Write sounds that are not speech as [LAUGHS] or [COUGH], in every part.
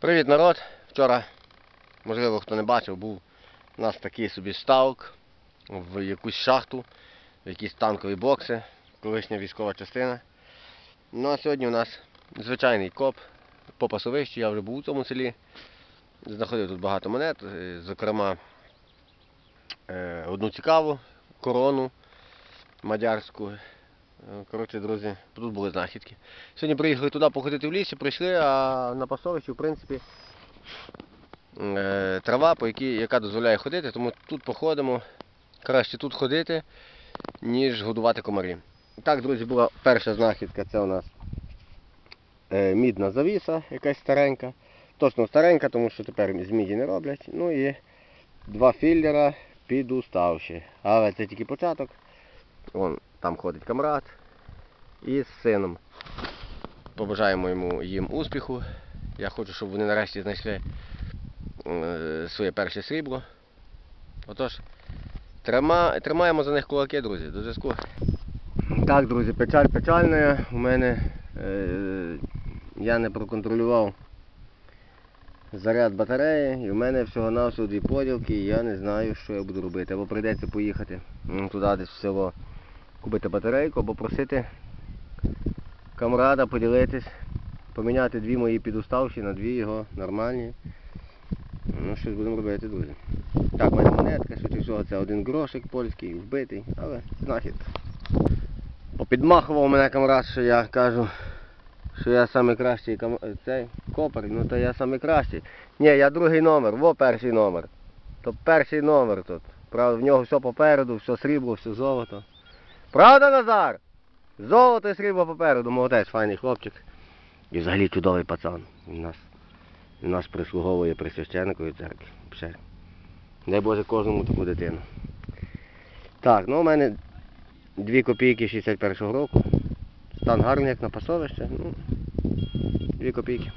Привіт, народ! Вчора, можливо, хто не бачив, був у нас такий собі ставок в якусь шахту, в якісь танкові бокси, колишня військова частина. Ну а сьогодні у нас звичайний коп по пасовищі, я вже був у цьому селі. Знаходив тут багато монет, е, зокрема е, одну цікаву корону мадярську. Коротше, друзі, тут були знахідки. Сьогодні приїхали туди походити в лісі, прийшли, а на пасовищі, в принципі, е, трава, по якій, яка дозволяє ходити, тому тут походимо. Краще тут ходити, ніж годувати комарів. Так, друзі, була перша знахідка, це у нас е, мідна завіса, якась старенька. Точно старенька, тому що тепер з міді не роблять. Ну і два філлера підуставші. Але це тільки початок. Вон там ходить камрад і з сином. Побажаємо йому їм успіху. Я хочу, щоб вони нарешті знайшли е, своє перше срібло. Отож, трима, тримаємо за них кулаки, друзі, до зв'язку. Так, друзі, печаль печальна. У мене е, я не проконтролював заряд батареї, і в мене всього-навсього дві поділки, і я не знаю, що я буду робити. Або прийдеться поїхати туди десь в село купити батарейку, або просити камрада поділитись, поміняти дві мої підуставші на дві його нормальні. Ну, щось будемо робити, друзі. Так, мене монетка, швидше всього, це один грошик польський, вбитий, але знахідка. Попідмахував мене камрад, що я кажу, що я найкращий кам... цей копер, ну то я найкращий. Ні, я другий номер, во перший номер. То перший номер тут. Правда, в нього все попереду, все срібло, все золото. Правда, Назар? Золото і срібло попереду, молодець, файний хлопчик. І взагалі чудовий пацан. Він нас, він нас прислуговує при священникові церкві. Ще. Дай Боже кожному таку дитину. Так, ну у мене 2 копійки 61-го року. Стан гарний, як на пасовище. Ну, 2 копійки.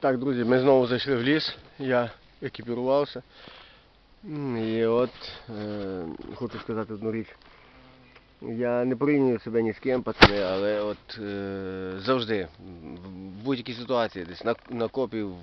Так, друзі, ми знову зайшли в ліс, я екіпірувався. І от е, хочу сказати одну річ. Я не порівнюю себе ні з ким, пацани, але от е, завжди, в будь-якій ситуації, десь на, на копі в-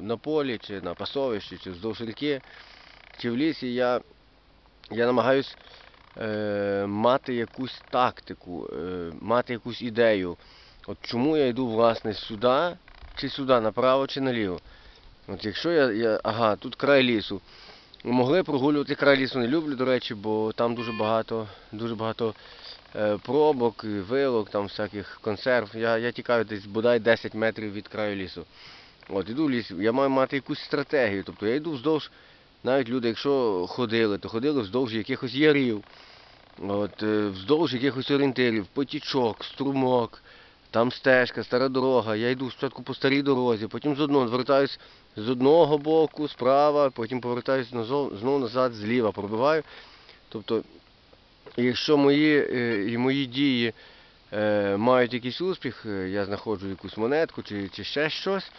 на полі, чи на пасовищі, чи вздовж ріки, чи в лісі, я, я намагаюсь е, мати якусь тактику, е, мати якусь ідею. От чому я йду власне сюди, чи сюди, направо чи наліво. От якщо я, я ага, тут край лісу. Могли прогулювати край лісу не люблю, до речі, бо там дуже багато, дуже багато е, пробок, вилок, там всяких консерв. Я, я тікаю десь бодай 10 метрів від краю лісу. От іду в ліс, я маю мати якусь стратегію. Тобто я йду вздовж, навіть люди, якщо ходили, то ходили вздовж якихось ярів, от, е, вздовж якихось орієнтирів, потічок, струмок, там стежка, стара дорога. Я йду спочатку по старій дорозі, потім з одного звертаюсь з одного боку, справа, потім повертаюсь знову назад, зліва пробиваю. Тобто, якщо мої, е, і мої дії е, мають якийсь успіх, е, я знаходжу якусь монетку чи, чи ще щось,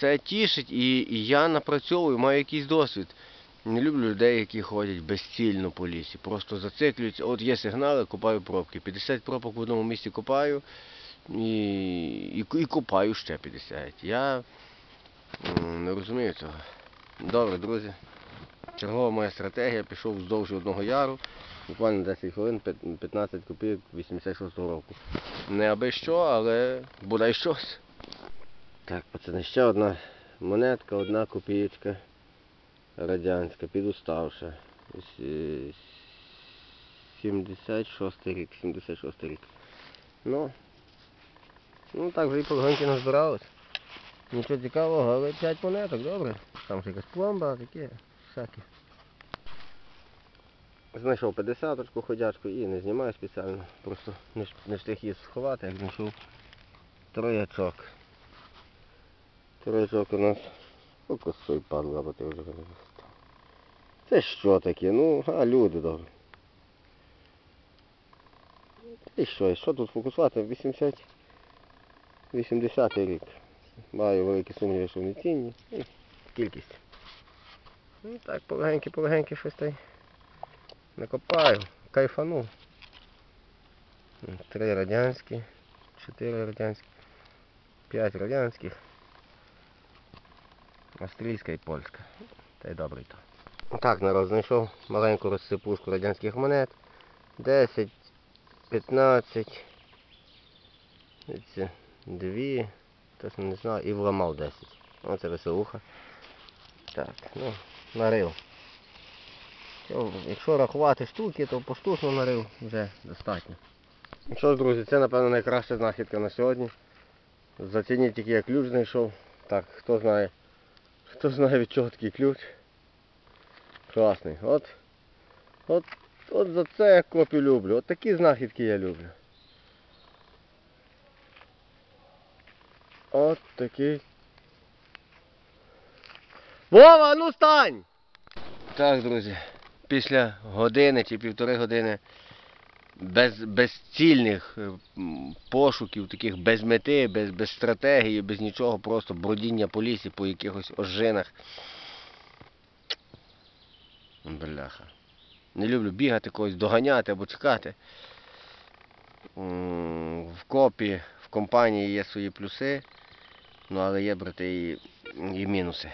це тішить і, і я напрацьовую, маю якийсь досвід. Не люблю людей, які ходять безцільно по лісі, просто зациклюються. От є сигнали, копаю пробки. 50 пробок в одному місці копаю і, і, і копаю ще 50. Я не розумію цього. Добре, друзі. Чергова моя стратегія, пішов вздовж одного яру, буквально 10 хвилин, 15 копійок 86-го року. Не аби що, але бодай щось. Так, пацани, ще одна монетка, одна копієчка радянська, підуставша. Е, 76 рік, 76 рік. Ну, ну так вже і погонки назбирались. Нічого цікавого, але 5 монеток, добре. Там ще якась пломба, таке, всякі. Знайшов 50-очку ходячку і не знімаю спеціально. Просто не, встиг її сховати, як знайшов троячок. Троячок у нас о, косой падла, бо ти вже не Це що таке? Ну, а люди добре. І що, і що тут фокусувати? 80 80-й рік. Маю великі сумніви, що вони цінні. І кількість. Ну так, полегенькі, полегенькі щось та й накопаю, кайфану. Три радянські, чотири радянські, п'ять радянських, австрійська і польська. Та й добре й то. Так, народ, знайшов маленьку розсипушку радянських монет. 10, 15, це дві, точно не знаю, і вламав 10. Оце веселуха. Так, ну, нарив. Якщо рахувати штуки, то поштучно нарив вже достатньо. Ну Що ж, друзі, це напевно найкраща знахідка на сьогодні. Зацініть тільки я ключ знайшов. Так, хто знає. Хто знає від чого такий ключ. Класний. От. От, от за це я копію люблю. От такі знахідки я люблю. От такий. Вова, ну стань! Так, друзі, після години чи півтори години без, безцільних е, пошуків, таких без мети, без, без стратегії, без нічого, просто бродіння по лісі, по якихось ожинах. Бляха. Не люблю бігати когось, доганяти або чекати. В копі, в компанії є свої плюси, ну але є, брати, і, і мінуси.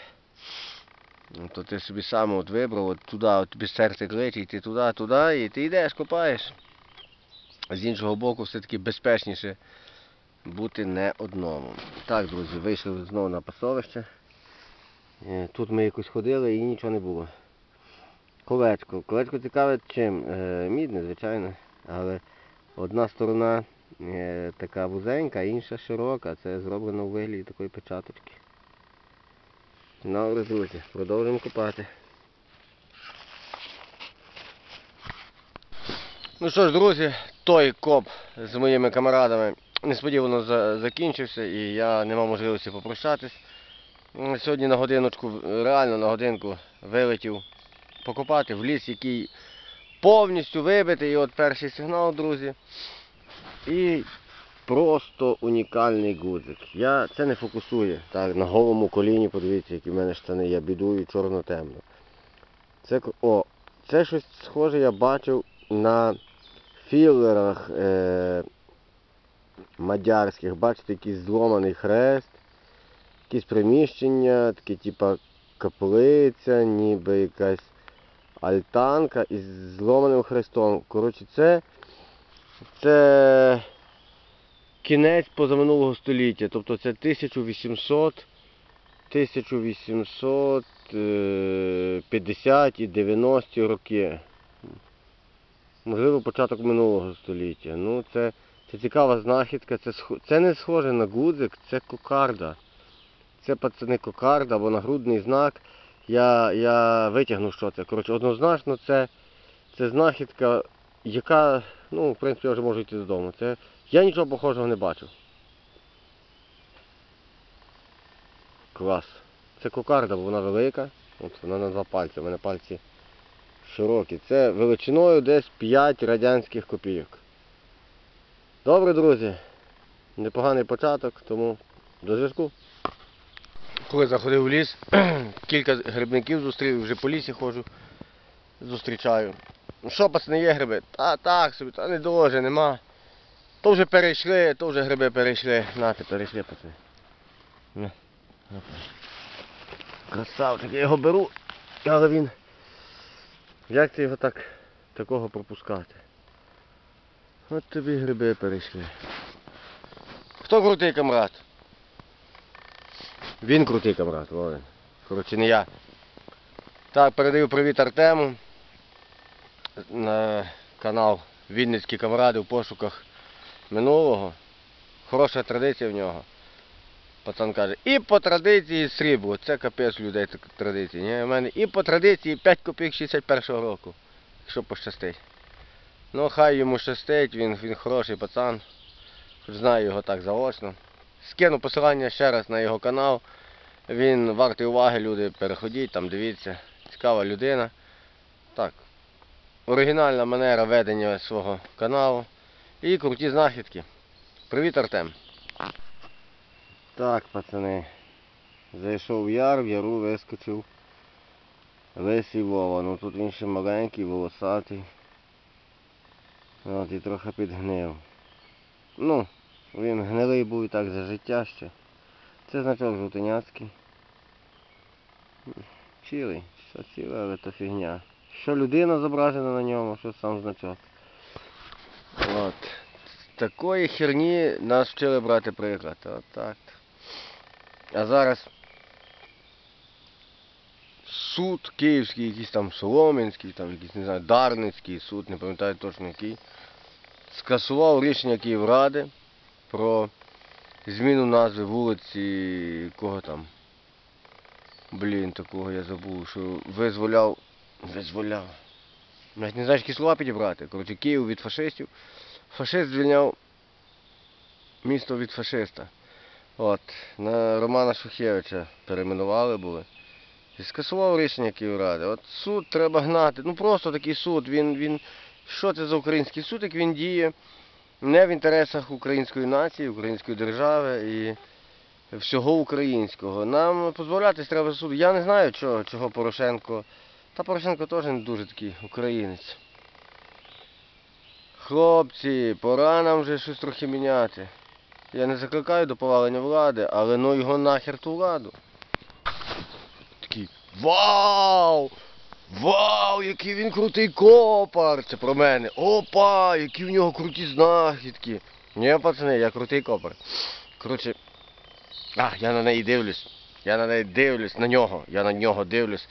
Ну, То ти собі сам от вибрав, от туди, от тобі серце кличе, і ти туди, туди, і ти йдеш, копаєш. З іншого боку, все-таки безпечніше бути не одному. Так, друзі, вийшли знову на пасовище. Е, Тут ми якось ходили і нічого не було. Колечко. Колечко цікаве чим? Е, Мідне, звичайно, але одна сторона така вузенька, інша широка. Це зроблено у вигляді такої печаточки. Добре, друзі, продовжуємо копати. Ну що ж, друзі, той коп з моїми камарадами несподівано закінчився і я не мав можливості попрощатись. Сьогодні на годиночку, реально на годинку вилетів покопати в ліс, який повністю вибитий. І от перший сигнал, друзі. І просто унікальний гудзик. Я це не фокусує. Так, на голому коліні, подивіться, які в мене штани, я бідую чорно-темно. Це, о, це щось схоже я бачив на філерах е, мадярських. Бачите, якийсь зломаний хрест, якісь приміщення, такі типа каплиця, ніби якась альтанка із зломаним хрестом. Коротше, це, це кінець позаминулого століття, тобто це 1800 1850 і 90 роки. Можливо, початок минулого століття. Ну, це, це цікава знахідка. Це, це не схоже на гудзик, це кокарда. Це пацани кокарда або нагрудний знак. Я, я витягну, що це. Коротше, однозначно це, це знахідка, яка, ну, в принципі, я вже можу йти додому. Це, я нічого похожого не бачив. Клас. Це кокарда, бо вона велика. От вона на два пальці. У мене пальці широкі. Це величиною десь 5 радянських копійок. Добре, друзі. Непоганий початок, тому до зв'язку. Коли заходив в ліс, [CLEARS THROAT] кілька грибників зустрів, вже по лісі ходжу, зустрічаю. Ну що, пацани, є гриби? Та так собі, та не дуже, нема. То вже перейшли, то вже гриби перейшли. Нате, перейшли, пацани. Красавчик, я його беру, але він. Як це його так такого пропускати? От тобі гриби перейшли. Хто крутий камрад? Він крутий камрад, Волин. Коротше, не я. Так, передаю привіт Артему на канал Вінницькі камради в пошуках минулого. Хороша традиція в нього. Пацан каже, і по традиції срібло. Це капець людей традиції. Ні? У мене і по традиції 5 копійок 61-го року. Якщо пощастить. Ну хай йому щастить, він, він хороший пацан. Знаю його так заочно. Скину посилання ще раз на його канал. Він вартий уваги, люди, переходіть, там дивіться. Цікава людина. Оригінальна манера ведення свого каналу. І круті знахідки. Привіт, Артем. Так, пацани. Зайшов яр, в яру вискочив. Лисий Вова. Ну тут він ще маленький, волосатий. От і трохи підгнив. Ну, він гнилий був і так за життя ще. Це значок жовтеняцький. Цілий, що ціле, але то фігня. Що людина зображена на ньому, що сам значок. От. Такої херні нас вчили брати приклад. От так. А зараз суд київський, якийсь там Солом'янський, там якийсь, не знаю, Дарницький суд, не пам'ятаю точно який, скасував рішення Київради про зміну назви вулиці, кого там. Блін, такого я забув, що визволяв. Визволяв. Навіть не знаєш, які слова підібрати. Коротше, Київ від фашистів. Фашист звільняв місто від фашиста. От, на Романа Шухевича перейменували були. І скасував рішення Київради. От суд треба гнати. Ну просто такий суд. Він, він, що це за український суд, як він діє не в інтересах української нації, української держави і всього українського. Нам позбавлятись треба суду. Я не знаю, чого, чого Порошенко. Та Порошенко теж не дуже такий українець. Хлопці, пора нам вже щось трохи міняти. Я не закликаю до повалення влади, але ну його нахер ту владу. Такий Вау! Вау, який він крутий копар! Це про мене. Опа, які в нього круті знахідки. Ні, пацани, я крутий копар. Коротше. А, я на неї дивлюсь. Я на неї дивлюсь, на нього. Я на нього дивлюсь.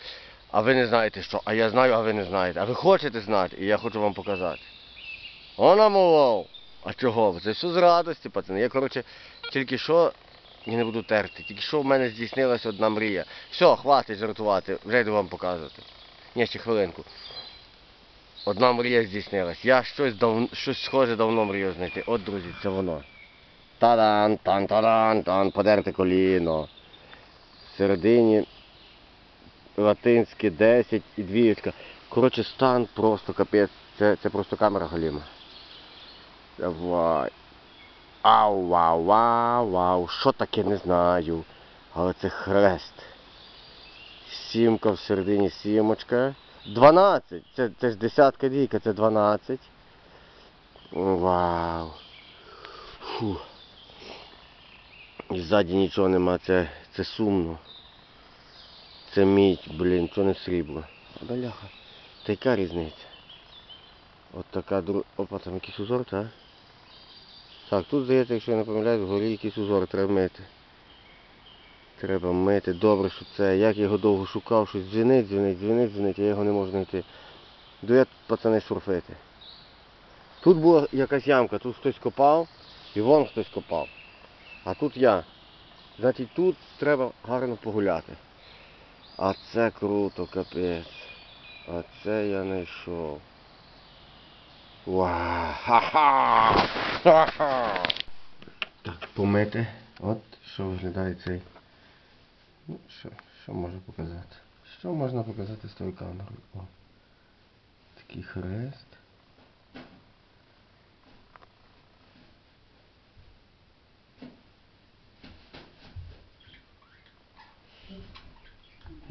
А ви не знаєте що. А я знаю, а ви не знаєте. А ви хочете знати, і я хочу вам показати. Вона мовов. А чого? Це все з радості, пацани. Я, коротше, тільки що. Я не буду терти. Тільки що в мене здійснилася одна мрія. Все, хватить жартувати, вже йду вам показувати. Ні, ще хвилинку. Одна мрія здійснилась. Я щось дав... щось схоже давно мрію знайти. От, друзі, це воно. Тадан, тан, тадан, тан, подерте коліно. Всередині латинське 10 і двієчка. Коротше, стан просто капець. Це, це просто камера галіма. Давай. Ау, вау, вау, вау. Що таке не знаю. Але це хрест. Сімка всередині сімочка. 12. Це, це ж десятка дійка, це 12. Вау. Фу. І ззаді нічого нема, це, це сумно. Це мідь, блін, то не срібло. Бляха. Та яка різниця? От така дру... Опа, там якийсь узор, так? Так, тут здається, якщо я не помиляюсь, вгорі якийсь узор треба мити. Треба мити, добре, що це. Як я його довго шукав, щось дзвінить, дзвінить, дзвінить, дзвінить, я його не можу знайти. Дует пацани шурфити. Тут була якась ямка, тут хтось копав і вон хтось копав. А тут я. Значить тут треба гарно погуляти. А це круто, капець. А це я не йшов. Ха-ха! Ха-ха! Так, помити. От що виглядає цей. Ну, що, що можу показати? Що можна показати з тою камерою? О. Такий хрест.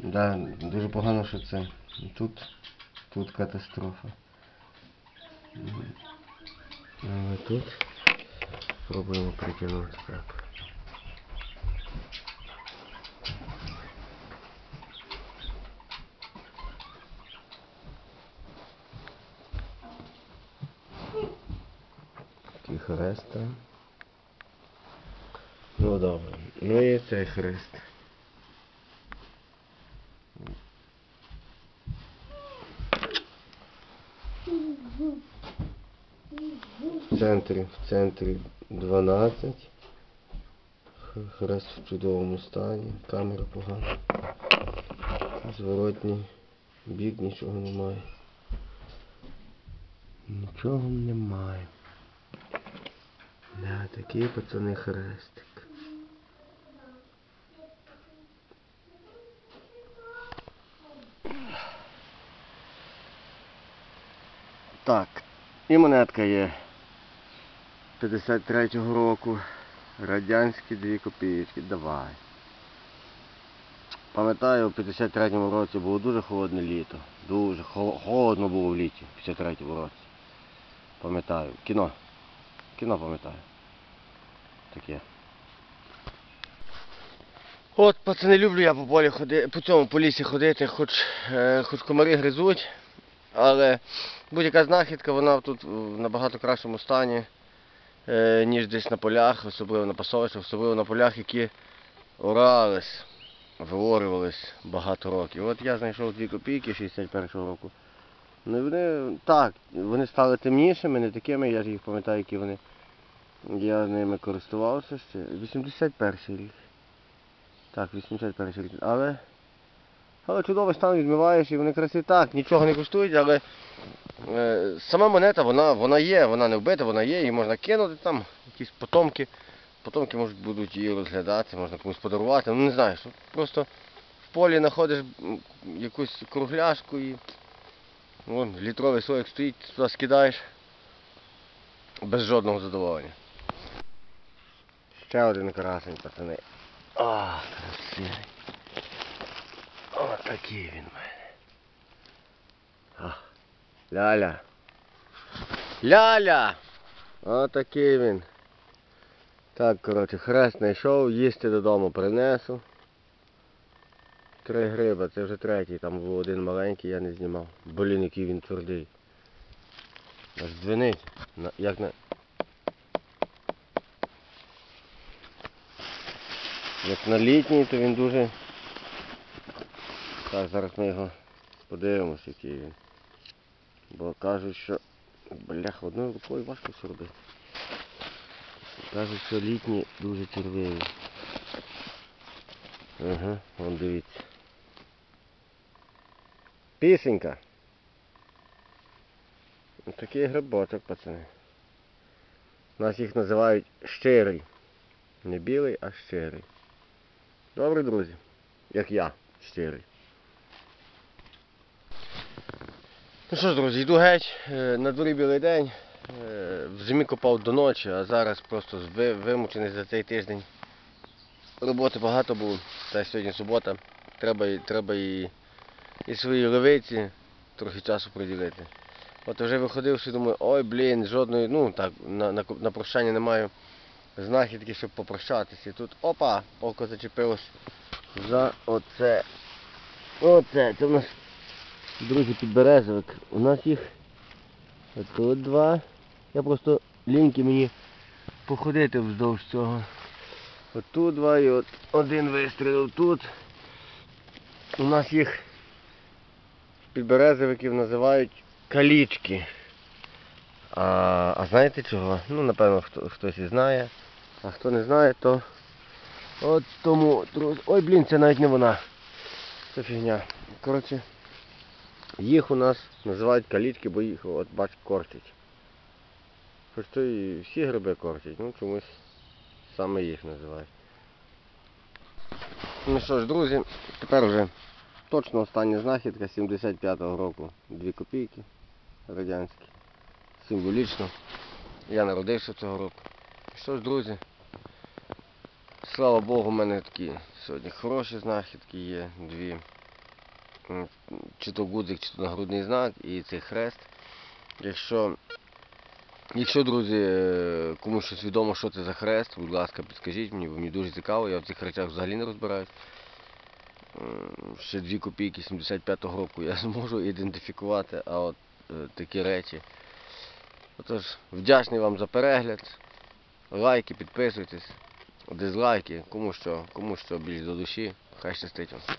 Да, дуже погано, що це. Тут, тут катастрофа. Але тут спробуємо притягнути так. Такий. Ну добре. Ну і цей хрест. В центрі, в центрі 12. Хрест в чудовому стані, камера погана. Зворотній бік нічого немає. Нічого немає. Да, такий пацани хрестик. Так, і монетка є 53-го року. Радянські дві копійки, давай. Пам'ятаю, у 53-му році було дуже холодне літо. Дуже холодно було в літі, в 53-му році. Пам'ятаю. Кіно. Кіно пам'ятаю. Таке. От, пацани, люблю я по полі ходити, по цьому по лісі ходити, хоч, е, хоч комари гризуть, але будь-яка знахідка, вона тут в набагато кращому стані, ніж десь на полях, особливо на пасовищах, особливо на полях, які орались, виорювались багато років. От я знайшов дві копійки 61-го року. Ну вони так, вони стали темнішими, не такими, я ж їх пам'ятаю, які вони. Я ними користувався ще. 81 рік. Так, 81 рік. Але. Але чудовий стан відмиваєш і вони красиві. Так, нічого не коштують, але е, сама монета, вона, вона є, вона не вбита, вона є, її можна кинути там, якісь потомки. Потомки можуть будуть її розглядати, можна комусь подарувати. Ну не знаю, що просто в полі знаходиш якусь кругляшку і вон, літровий слоїк стоїть, туди скидаєш без жодного задоволення. Ще один красень, пацани. А, красивий. Такий він в мене. Ляля. Ляля! О, такий він. Так, коротше, хрест знайшов, їсти додому принесу. Три гриба, це вже третій, там був один маленький, я не знімав. Блін, який він твердий. Аж дзвенить. Як на. Як на літній, то він дуже. Так, зараз ми його подивимося, який він. Бо кажуть, що... Блях, одною рукою важко все робити. Кажуть, що літні дуже червиві. Ага, вон дивіться. Пісенька. Такий грибочок, пацани. Нас їх називають щирий. Не білий, а щирий. Добре, друзі. Як я, щирий. Ну що ж, друзі, йду геть. Е, На дворі білий день. Е, В зимі копав до ночі, а зараз просто вимучений за цей тиждень. Роботи багато було, та сьогодні субота. Треба, і- треба і, і своїй левиці трохи часу приділити. От вже виходивши, думаю, ой, блін, жодної, ну так, на, на, на прощання не маю знахідки, щоб попрощатися. І тут опа, око зачепилось за оце. Оце, це в нас, друзі, підберезовик. У нас їх тут два. Я просто ліньки мені походити вздовж цього. От тут два і от один вистрілив тут. У нас їх підберезовиків називають калічки. А, а знаєте чого? Ну, напевно, хто, хтось і знає. А хто не знає, то от тому. Ой, блін, це навіть не вона. Це фігня. Коротше, їх у нас називають калічки, бо їх, от бач, корчать. Хоч то і всі гриби корчать, ну чомусь саме їх називають. Ну що ж, друзі, тепер вже точно остання знахідка 75-го року. Дві копійки радянські. Символічно. Я народився цього року. Що ж, друзі, слава Богу, у мене такі сьогодні хороші знахідки є. Дві. Чи то гудзик, чи то нагрудний знак і цей хрест. Якщо, якщо друзі, е, комусь щось відомо, що це за хрест, будь ласка, підскажіть мені, бо мені дуже цікаво, я в цих речах взагалі не розбираюсь. Ще дві копійки 75-го року я [LAUGHS] зможу ідентифікувати, а от е, такі речі. Отож, вдячний вам за перегляд. Лайки, підписуйтесь, дизлайки, кому що, кому що більш до душі. Хай щастить вам.